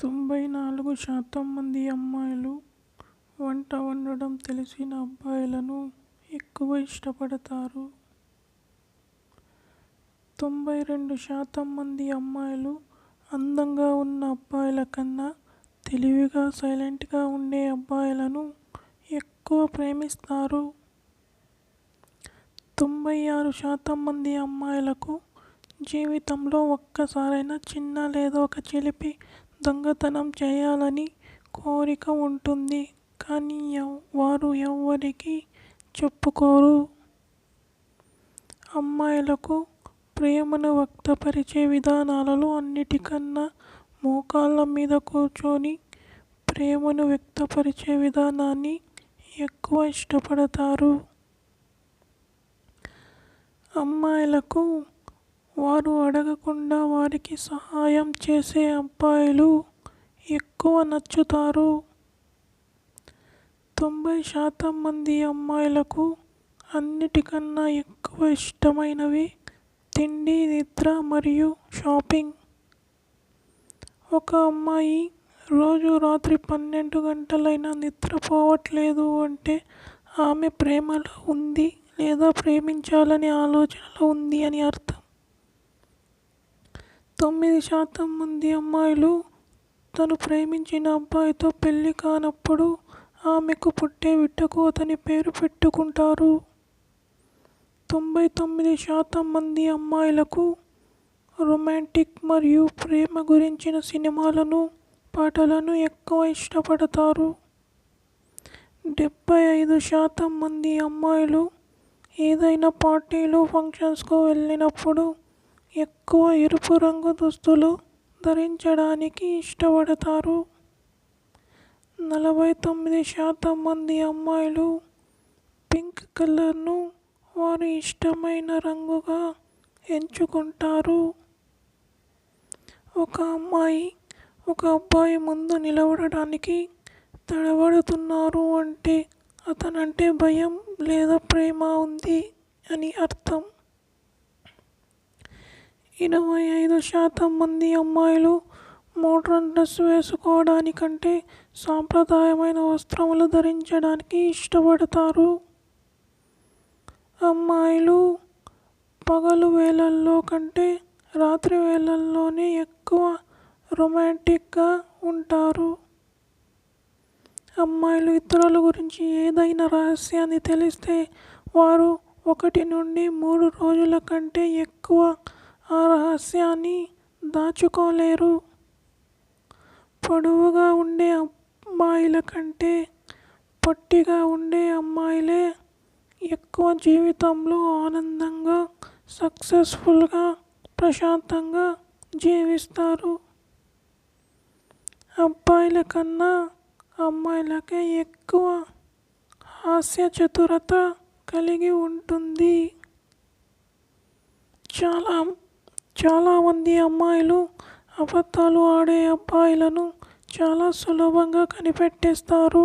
తొంభై నాలుగు శాతం మంది అమ్మాయిలు వంట వండడం తెలిసిన అబ్బాయిలను ఎక్కువ ఇష్టపడతారు. తొంభై రెండు శాతం మంది అమ్మాయిలు అందంగా ఉన్న అబ్బాయిల కన్నా తెలివిగా సైలెంట్గా ఉండే అబ్బాయిలను ఎక్కువ ప్రేమిస్తారు. తొంభై ఆరు శాతం మంది అమ్మాయిలకు జీవితంలో ఒక్కసారైనా చిన్న లేదా ఒక చిలిపి దొంగతనం చేయాలని కోరిక ఉంటుంది కానీ వారు ఎవ్వరికీ చెప్పుకోరు. అమ్మాయిలకు ప్రేమను వ్యక్తపరిచే విధానాలలో అన్నిటికన్నా మోకాళ్ళ మీద కూర్చొని ప్రేమను వ్యక్తపరిచే విధానాన్ని ఎక్కువ ఇష్టపడతారు. అమ్మాయిలకు వారు అడగకుండా వారికి సహాయం చేసే అబ్బాయిలు ఎక్కువ నచ్చుతారు. తొంభై శాతం మంది అమ్మాయిలకు అన్నిటికన్నా ఎక్కువ ఇష్టమైనవి తిండి నిద్ర మరియు షాపింగ్. ఒక అమ్మాయి రోజు రాత్రి పన్నెండు గంటలైనా నిద్రపోవట్లేదు అంటే ఆమె ప్రేమలో ఉంది లేదా ప్రేమించాలనే ఆలోచనలో ఉంది అని అర్థం. తొమ్మిది శాతం మంది అమ్మాయిలు తను ప్రేమించిన అబ్బాయితో పెళ్ళి కానప్పుడు ఆమెకు పుట్టే బిడ్డకు అతని పేరు పెట్టుకుంటారు. తొంభై తొమ్మిది శాతం మంది అమ్మాయిలకు రొమాంటిక్ మరియు ప్రేమ గురించిన సినిమాలను పాటలను ఎక్కువ ఇష్టపడతారు. డెబ్బై ఐదు శాతం మంది అమ్మాయిలు ఏదైనా పార్టీలు ఫంక్షన్స్కు వెళ్ళినప్పుడు ఎక్కువ ఎరుపు రంగు దుస్తులు ధరించడానికి ఇష్టపడతారు. నలభై తొమ్మిది శాతం మంది అమ్మాయిలు పింక్ కలర్ను వారి ఇష్టమైన రంగుగా ఎంచుకుంటారు. ఒక అమ్మాయి ఒక అబ్బాయి ముందు నిలబడడానికి తడబడుతున్నారు అంటే అతనంటే భయం లేదా ప్రేమ ఉంది అని అర్థం. ఇరవై ఐదు శాతం మంది అమ్మాయిలు మోడ్రన్ డ్రెస్ వేసుకోవడానికంటే సాంప్రదాయమైన వస్త్రములు ధరించడానికి ఇష్టపడతారు. అమ్మాయిలు పగలు వేళల్లో కంటే రాత్రి వేళల్లోనే ఎక్కువ రొమాంటిక్గా ఉంటారు. అమ్మాయిలు ఇతరుల గురించి ఏదైనా రహస్యాన్ని తెలిస్తే వారు ఒకటి నుండి మూడు రోజుల కంటే ఎక్కువ ఆ రహస్యాన్ని దాచుకోలేరు. పొడవుగా ఉండే అమ్మాయిల కంటే పొట్టిగా ఉండే అమ్మాయిలే ఎక్కువ జీవితంలో ఆనందంగా సక్సెస్ఫుల్గా ప్రశాంతంగా జీవిస్తారు. అబ్బాయిల కన్నా అమ్మాయిలకే ఎక్కువ హాస్య చతురత కలిగి ఉంటుంది. చాలా చాలామంది అమ్మాయిలు అబద్ధాలు ఆడే అబ్బాయిలను చాలా సులభంగా కనిపెట్టేస్తారు.